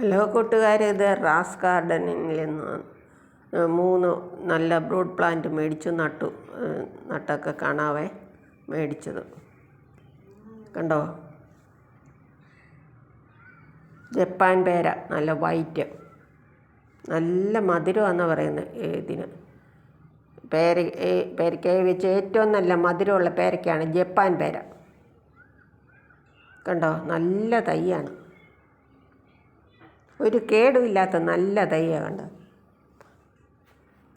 Hello കൂട്ടുകാരെ ഇത് Ras ഗാർഡനിൽ നിന്ന് മൂന്ന് നല്ല ബ്രൂഡ് പ്ലാന്റ് മേടിച്ചു നട്ടു. നട്ടൊക്കെ കാണാവേ മേടിച്ചത്. കണ്ടോ? ജപ്പാൻ പേര നല്ല വൈറ്റ്. നല്ല മധുരമാണെന്ന് പറയുന്നത് ഇതിന്. പേര പേരയ്ക്കായി വെച്ച് ഏറ്റവും നല്ല മധുരമുള്ള പേരയ്ക്കാണ് ജപ്പാൻ പേര. കണ്ടോ? നല്ല തൈയാണ്. ഒരു കേടുമില്ലാത്ത നല്ല തൈയാണ് കണ്ടോ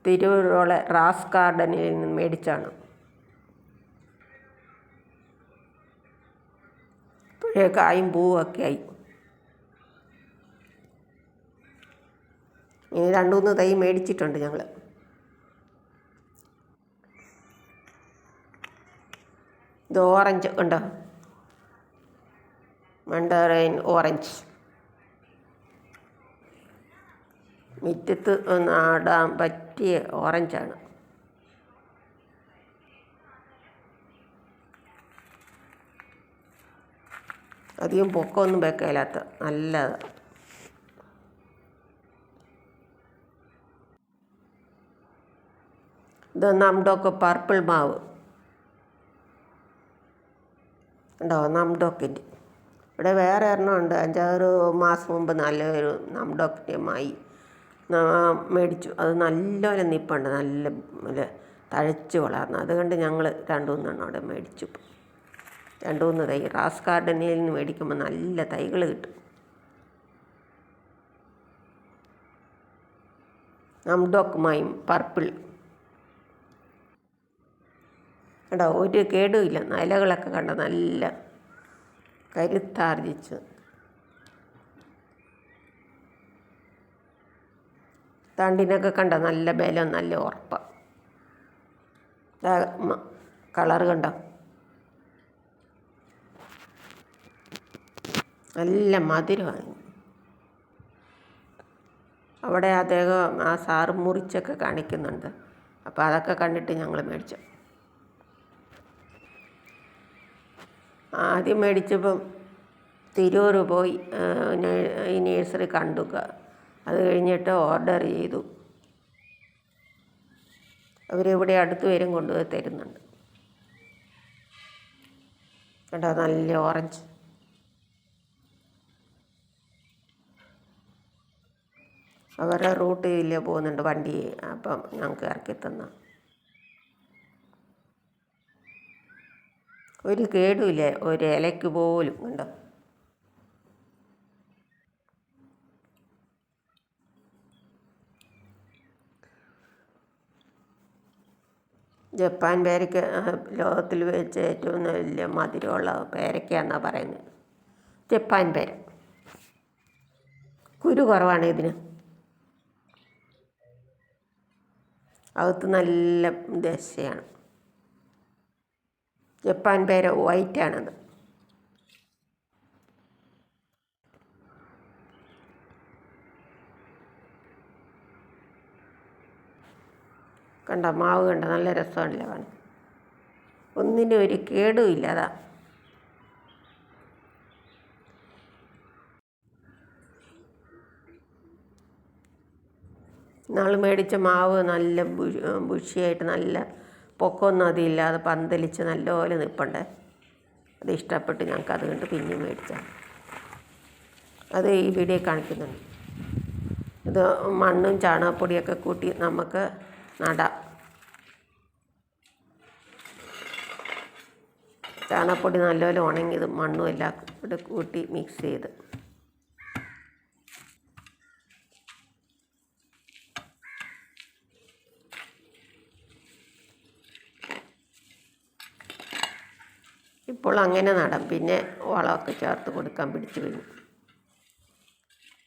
തിരൂരുള്ള റാസ് ഗാർഡനിൽ നിന്ന് മേടിച്ചാണ്. ഇപ്പോഴേ കായും പൂവൊക്കെ ആയി. ഇനി രണ്ടു മൂന്ന് തൈ മേടിച്ചിട്ടുണ്ട് ഞങ്ങൾ ഇത് ഓറഞ്ച് ഉണ്ടോ മണ്ടറൈൻ ഓറഞ്ച് മുറ്റത്ത് നടാൻ പറ്റിയ ഓറഞ്ചാണ്. അധികം പൊക്കമൊന്നും വെക്കയില്ലാത്ത നല്ല ഇത് നംഡോക്ക് പർപ്പിൾ മാവ്. ഉണ്ടോ നംഡോക്കിന്റെ. ഇവിടെ വേറെ ഒരെണ്ണം ഉണ്ട്. അഞ്ചാറ് മാസം മുമ്പ് നല്ലൊരു നംഡോക്കിന്റെ മായി മേടിച്ചു. അത് നല്ലപോലെ നിൽപ്പുണ്ട് നല്ല നല്ല തഴച്ച് വളർന്നു. അതുകൊണ്ട് ഞങ്ങൾ രണ്ട് മൂന്നെണ്ണം അവിടെ മേടിച്ചു. രണ്ട് മൂന്ന് തൈ. റാസ് ഗാർഡനിൽ നിന്ന് മേടിക്കുമ്പോൾ നല്ല തൈകൾ കിട്ടും. നംഡോക്ക് മായും പർപ്പിൾ. കണ്ടോ ഒരു കേടുമില്ല ഇലകളൊക്കെ കണ്ടോ നല്ല കരുത്താർജിച്ച് തണ്ടിനൊക്കെ കണ്ട? നല്ല ബലം നല്ല ഉറപ്പ്. കളർ കണ്ട? നല്ല മധുരമാണ് അവിടെ അദ്ദേഹം ആ സാറ് മുറിച്ചൊക്കെ കാണിക്കുന്നുണ്ട്. അപ്പോൾ അതൊക്കെ കണ്ടിട്ട് ഞങ്ങൾ മേടിച്ചു. ആദ്യം മേടിച്ചപ്പം തിരൂർ പോയി നേഴ്സറി കണ്ടു. അത് കഴിഞ്ഞിട്ട് ഓർഡർ ചെയ്തു. അവരിവിടെ അടുത്ത് വരും കൊണ്ടുപോയി തരുന്നുണ്ട്. കണ്ടോ? നല്ല ഓറഞ്ച് അവരുടെ ഇല്ല പോകുന്നുണ്ട് വണ്ടി. അപ്പം ഞങ്ങൾക്ക് ഇറക്കി തന്ന. ഒരു കേടുമില്ല ഒരു ഇലയ്ക്ക് പോലും. കണ്ടോ? ജപ്പാൻ പേരയ്ക്ക ലോകത്തിൽ വെച്ച് ഏറ്റവും വലിയ മധുരമുള്ള പേരയ്ക്കാന്നാണ് പറയുന്നത്. ജപ്പാൻ പേര. കുരു കുറവാണ് ഇതിന്. അകത്ത് നല്ല ദശയാണ്. ജപ്പാൻ പേര വൈറ്റാണത് കണ്ട? മാവ് കണ്ട? നല്ല രസമല്ലേ വേണം ഒന്നിനും ഒരു കേടുമില്ല അതാ. നാൾ മേടിച്ച മാവ് നല്ല ബുഷിയായിട്ട് നല്ല പൊക്കമൊന്നും അതില്ലാതെ പന്തലിച്ച് നല്ലപോലെ നിൽപ്പണ്ടേ അത് ഇഷ്ടപ്പെട്ട് ഞങ്ങൾക്ക് അത് കണ്ട് പിന്നെ മേടിച്ചാണ് അത് ഈ വീഡിയോ കാണിക്കുന്നുണ്ട്. ഇത് മണ്ണും ചാണകപ്പൊടിയൊക്കെ കൂട്ടി നമുക്ക് നടാം. ചാണകപ്പൊടി നല്ലപോലെ ഉണങ്ങിയത് മണ്ണും എല്ലാം കൂടെ കൂട്ടി മിക്സ് ചെയ്ത്. ഇപ്പോൾ അങ്ങനെ നടാം. പിന്നെ വളമൊക്കെ ചേർത്ത് കൊടുക്കാൻ പിടിച്ചു കഴിഞ്ഞു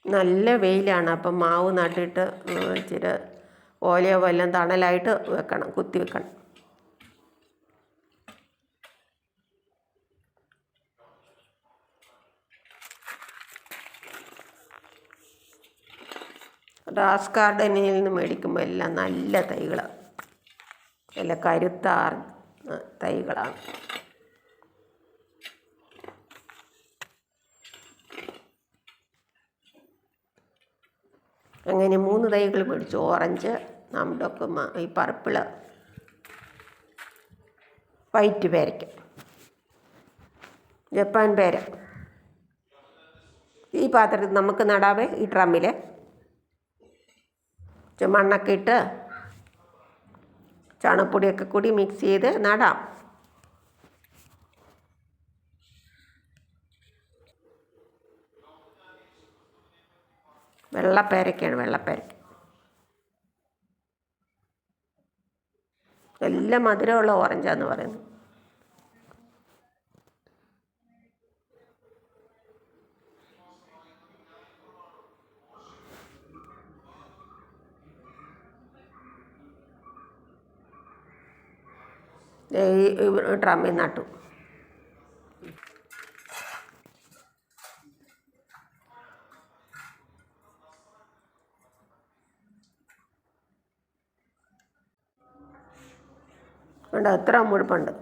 നല്ല വെയിലാണ്. അപ്പം മാവ് നട്ടിട്ട് ഇച്ചിരി ഓലയോ വല്ലതും തണലായിട്ട് വെക്കണം കുത്തി വെക്കണം. റാസ് ഗാർഡനിൽ നിന്ന് മേടിക്കുമ്പോൾ എല്ലാം നല്ല തൈകളാണ് നല്ല കരുത്താർ തൈകളാണ്. അങ്ങനെ മൂന്ന് തൈകൾ മേടിച്ചു. ഓറഞ്ച് നമ്മുടെയൊക്കെ ഈ പർപ്പിൾ വൈറ്റ് പേരയ്ക്ക. ജപ്പാൻ പേര. ഈ പാത്രത്തിൽ നമുക്ക് നടാവേ ഈ ഡ്രമ്മിൽ മണ്ണൊക്കെ ഇട്ട് ചാണകപ്പൊടിയൊക്കെ കൂടി മിക്സ് ചെയ്ത് നടാം. വെള്ളപ്പേരയ്ക്കാണ് വെള്ളപ്പേരയ്ക്ക. നല്ല മധുരമുള്ള ഓറഞ്ചാന്ന് പറയുന്നത് ഈ ഡ്രമ്മിൽ നട്ടു. ഉണ്ട് അത്ര മുഴുപ്പുണ്ട്.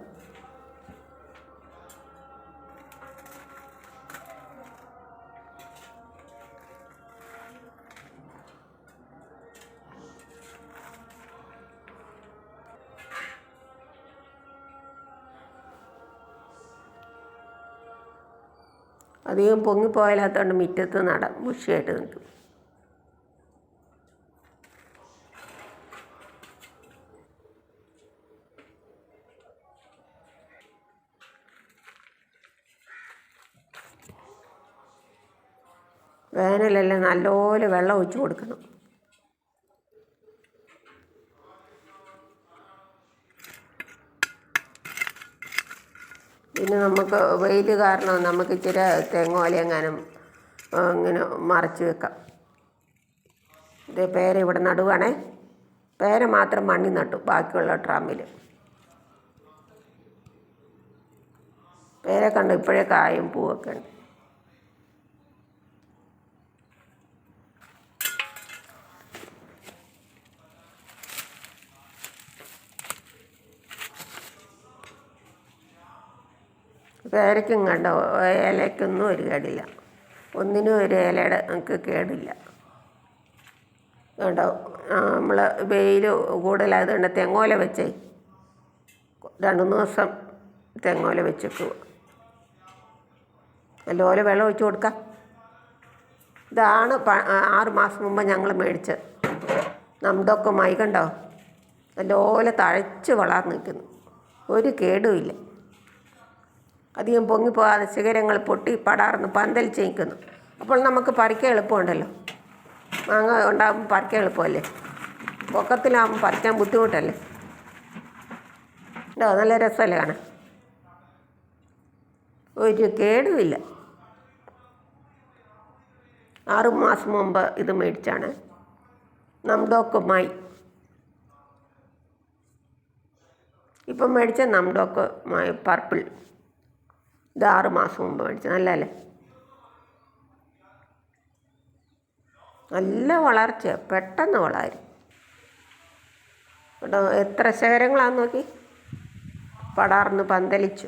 അധികം പൊങ്ങിപ്പോയാലാത്തതുകൊണ്ട് മുറ്റത്ത് നട മുഷിയായിട്ട് നിൽക്കും. വേനലെല്ലാം നല്ലപോലെ വെള്ളം ഒഴിച്ചു കൊടുക്കണം. പിന്നെ നമുക്ക് വെയിൽ കാരണം നമുക്ക് ഇച്ചിരി തെങ്ങോല എങ്ങാനും അങ്ങനെ ഇങ്ങനെ മറച്ച് വെക്കാം. ഇത് പേര ഇവിടെ നടുവാണേ. പേര മാത്രം മണ്ണി നട്ടു ബാക്കിയുള്ള ട്രാമ്പിൽ പേര കണ്ടു ഇപ്പോഴേ കായും പൂവൊക്കെ ഉണ്ട്. പേരയ്ക്കും കണ്ട? ഇലയ്ക്കൊന്നും ഒരു കേടില്ല. ഒന്നിനും ഒരു ഇലയുടെ നമുക്ക് കേടില്ല. കണ്ടോ? നമ്മൾ വെയിൽ കൂടുതലായതുകൊണ്ട് തെങ്ങോല വെച്ചേ. രണ്ട് മൂന്ന് ദിവസം തെങ്ങോല വെച്ചേക്കുക നല്ലപോലെ വെള്ളം ഒഴിച്ച് കൊടുക്കാം. ഇതാണ് പ- ആറ് മാസം മുമ്പ് ഞങ്ങൾ മേടിച്ച് നമ്മുടെയൊക്കെ മൈ കണ്ടോ? നല്ലപോലെ തഴച്ച് വളർന്നു നിൽക്കുന്നു ഒരു കേടുമില്ല അധികം പൊങ്ങിപ്പോകാതെ ശിഖരങ്ങൾ പൊട്ടി പടാർന്ന് പന്തൽ നിൽക്കുന്നു അപ്പോൾ നമുക്ക് പറിക്കാൻ എളുപ്പമുണ്ടല്ലോ. മാങ്ങ ഉണ്ടാകുമ്പോൾ പറിക്കാൻ എളുപ്പമല്ലേ? പൊക്കത്തിലാകുമ്പോൾ പറിക്കാൻ ബുദ്ധിമുട്ടല്ലേ? ഉണ്ടോ? നല്ല രസമല്ലേ കാണാൻ? ഒരു കേടുമില്ല. ആറു മാസം മുമ്പ് ഇത് മേടിച്ചാണ്. നംഡോക്കുമായി. ഇപ്പം മേടിച്ച നംഡോക്ക് മായി പർപ്പിൾ. ഇത് ആറ് മാസം മുമ്പ് നല്ല അല്ലേ നല്ല വളർച്ച പെട്ടെന്ന് വളരും. കേട്ടോ എത്ര ശേഖരങ്ങളാന്ന് നോക്കി. പടാർന്ന് പന്തലിച്ചു.